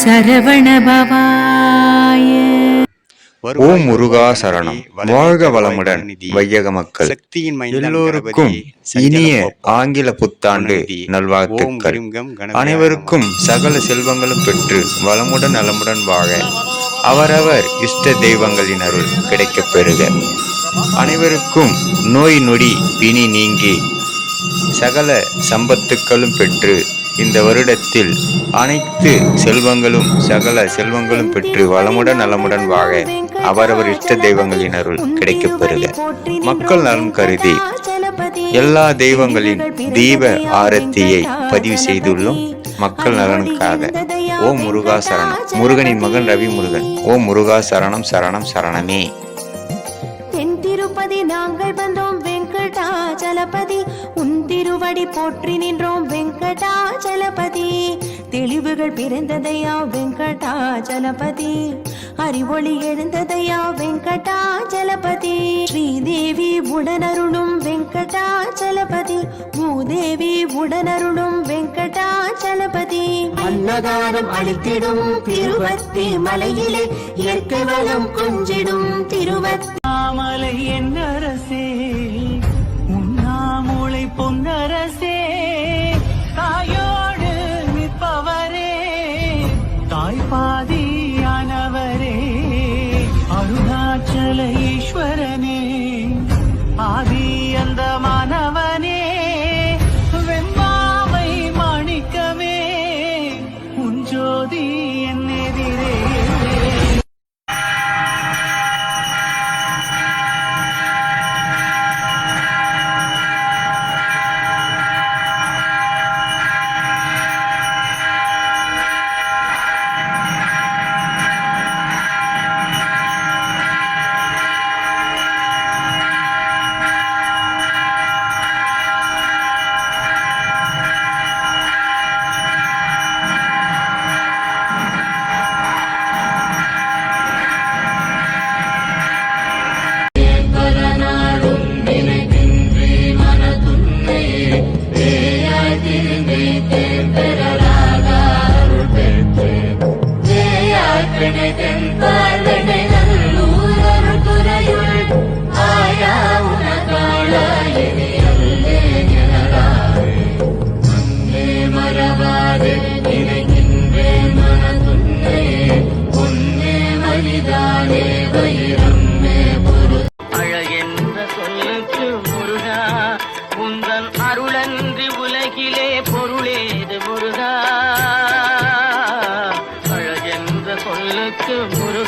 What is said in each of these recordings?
சரவணபவாய ஓம் முருகா சரணம். வாழ்க வளமுடன் வையக மக்கள். எல்லோருக்கும் இனிய ஆங்கில புத்தாண்டு நல்வாழ்த்துக்கள். அனைவருக்கும் சகல செல்வங்களும் பெற்று வளமுடன் நலமுடன் வாழ அவரவர் இஷ்ட தெய்வங்களின் அருள் கிடைக்கப் பெறுக. அனைவருக்கும் நோய் நொடி பிணி நீங்கி சகல சம்பத்துக்களும் பெற்று இந்த வருடத்தில் அனைத்து செல்வங்களும் சகல செல்வங்களும் பெற்று வளமுடன் நலமுடன் வாழ அவரவர் இஷ்ட தெய்வங்களின் அருள் கிடைக்கப் பெறுக. மக்கள் நலன் கருதி எல்லா தெய்வங்களின் தீப ஆரத்தியை பதிவு செய்துள்ளோம். மக்கள் நலனுக்காக. ஓம் முருகா சரணம். முருகனின் மகன் ரவி முருகன் ஓம் முருகா சரணம் சரணம் சரணமே. தென் திருப்பதி நாங்கள் வந்தோம். வெங்கடாச்சலபதி உன் திருவடி போற்றி நின்றோம் வெங்கடாச்சலபதி தெளிவுகள் பிறந்ததையா வெங்கடாச்சலபதி அறிவொளி எழுந்ததையா வெங்கடாச்சலபதி ஸ்ரீதேவி உடனருளும் வெங்கடாச்சலபதி பூதேவி உடனருளும் வெங்கடாச்சலபதி அன்னதானம் அளித்திடும் திருவத்தி மலையிலே இயற்கை வளம் கொஞ்சிடும் திருவத்தி மாமலை என்னரசே உண்ணாமூளை உன்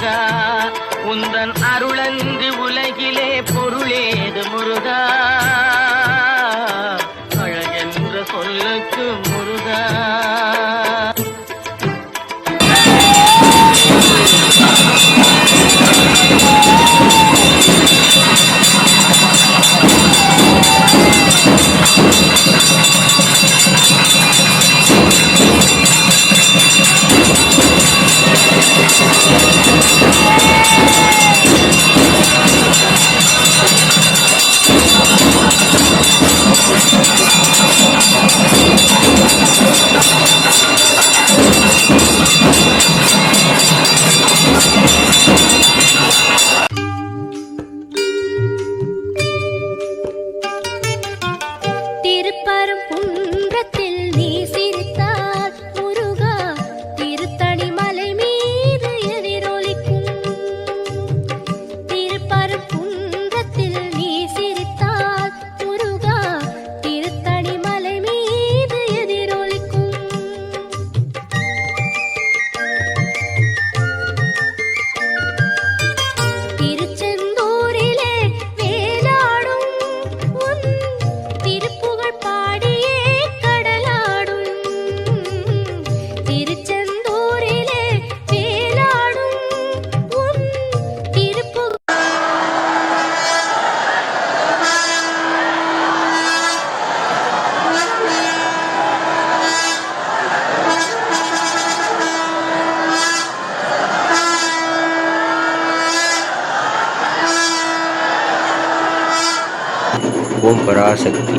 முருகா. உந்தன் அருளன்றி உலகிலே பொருளேது முருகா. புண் ஓம் பராசக்தி